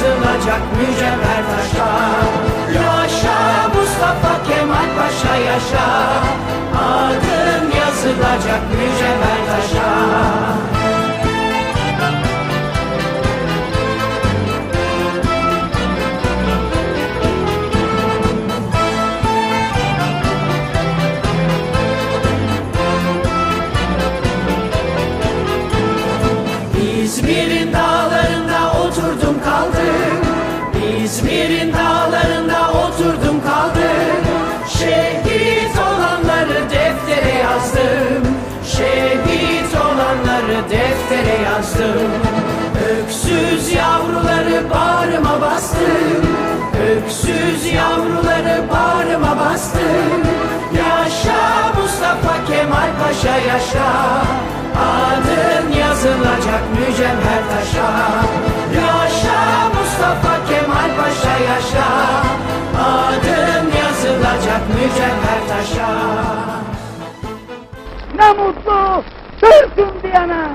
yazılacak mücevher taşa. Yaşa Mustafa Kemal Paşa yaşa. Adın yazılacak mücevher taşa. İzmir'in dağlarında İzmir'in dağlarında oturdum kaldım. Şehit olanları deftere yazdım. Şehit olanları deftere yazdım. Öksüz yavruları bağrıma bastım. Öksüz yavruları bağrıma bastım. Yaşa Mustafa Kemal Paşa yaşa mücevher taşa Ne mutlu Türk'üm diyene.